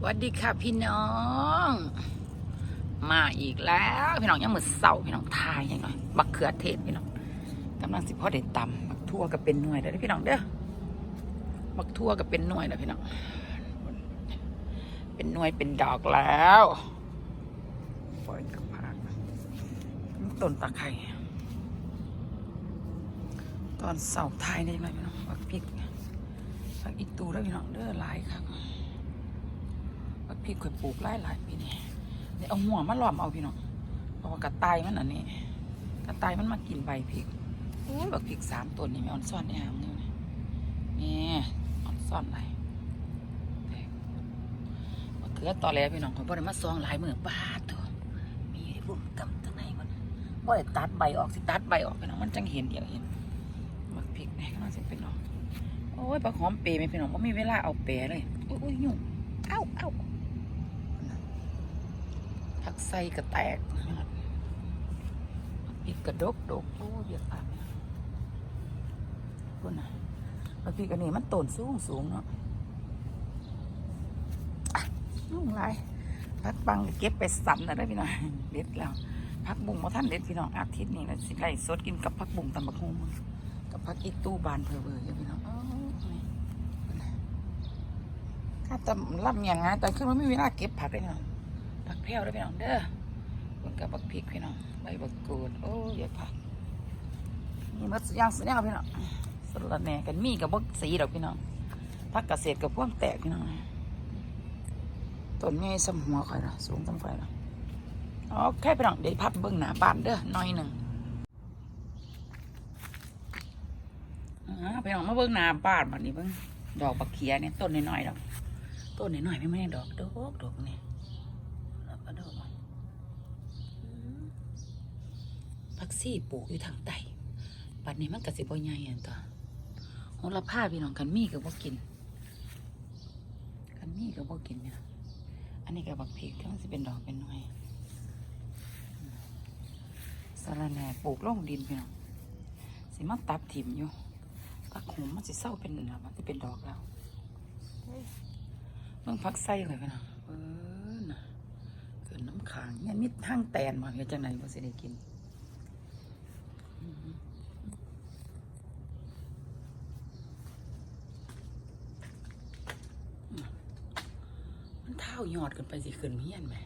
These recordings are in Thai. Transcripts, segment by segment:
สวัสดีค่ะพี่น้อง มาอีกแล้วพี่น้องยังมือเสาพี่น้องทายยังหน่อยบักเขือเทศพี่น้องกำลังสิพ่อได้ตำบักทั่วกับเป็นหน่วยเด้อพี่น้องเด้อบักทั่วกับเป็นหน่วยแล้วพี่น้อง เป็นหน่วยเป็นดอกแล้วปล่อยกับผักต้นตะไคร้ตอนเสาไทายได้ไหมพี่น้องบักพริกบักอีตูแล้วพี่น้องเด้อหลายครับ ริกเคยปลูกหลายหลายปีนี่เดี๋ยเอาหัวมาหลอมเอาพี่น้องเพราะว่ากระต่ายมันอันนี้ กระต่ายมันมากินใบพริกโอ้ยบักพริกสามต้นนี่ไม่อ่อนซ่อนแอมนี่นี่อ่อนซ่อนอะไรบักเขือตอแหลพี่น้องผมบ่ได้มาซองหลายมือป้าดตัวมีไอ้บุ่มกำตั้งไหนมันบ่ได้ตัดใบออกสิตัดใบออกพี่น้องมันจังเห็นเดี๋ยวเห็นบักพริกนี่ก็น่าจะเป็นน้องโอ้ยบักหอมเปรย์ไหมพี่น้องบ่มีเวลาเอาเปรย์เลยอ้ยโอ้ยยุ่งเอ้าเอ้า ผักไส้กระแตกอีกกระดกดกโอ้ยเยอะอะคุณน่ะบางทีกันนี่มันต้นสูงสูงเนาะนุ่งไรพักบังเก็บไปสันนะได้พี่น้องเด็ดแล้วพักบุ้งมาท่านเด็ดพี่น้องอาทิตย์นี้แล้วสิไล่สดกินกับพักบุ้งตำบักหุ่งกับพักอีตู้บานเพอเวอร์ยู่พี่น้องอ้าวนี่คุณน่ะถ้าตำรับอย่างงั้นแต่ขึ้นมาไม่มีเวลาเก็บผักเลยพี่น้อง ผักแพรวด้วยพี่น้องเด้อคนกับบักพริกพี่น้องใบบักกูดโอ้ยผักมีมัดสุดย่างสุดย่พี่น้องสลัดแหน่กันมีกับบักสีดอกพี่น้องผักเกษตรกับพวกแตกพี่น้องต้นใหญ่สมหัวข่อยนะสูงสมข่อยนะโอเคพี่น้องเดี๋ยวพับเบื้องหน้าบ้านเด้อหน่อยหนึ่งพี่น้องมาเบื้องหน้าบ้านบัดนี้เบื้องดอกบักเขียเนี่ยต้นน้อยๆดอก ต้นน้อยๆไม่ไม่ได้ดอกดอกดอกนี่แล้วก็ดอกมันอืม ผักซี่ปลูกอยู่ทางใต้ปัดนี้มันกสิบใหญ่อันตัวโหระพาพี่น้องกันมีก็บ่กิน กันมีก็บ่กินเนี่ยอันนี้ก็บักพริกก็มันสิเป็นดอกเป็นหน่วยสะระแหน่ปลูกลงดินพี่น้องสิมาตัดถิ่มอยู่ตักหุมมันสิเศร้าเป็นนะมันสิเป็นดอกแล้วเบิ่งผักไส้เลยพี่น้องเออน่ะเกินน้ำค้างเนี่ยมีทั้งแตนมาเฮ็ดจังไหนบ่สิได้กินอืมมันเท้า ยอดกันไปสิขึ้นเฮียนไหม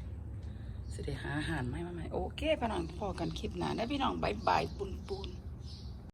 สิได้หาอาหารไหมมาไหมโอเคพี่น้องพอกันคลิปหน้าได้พี่น้องบายบายปุนปุน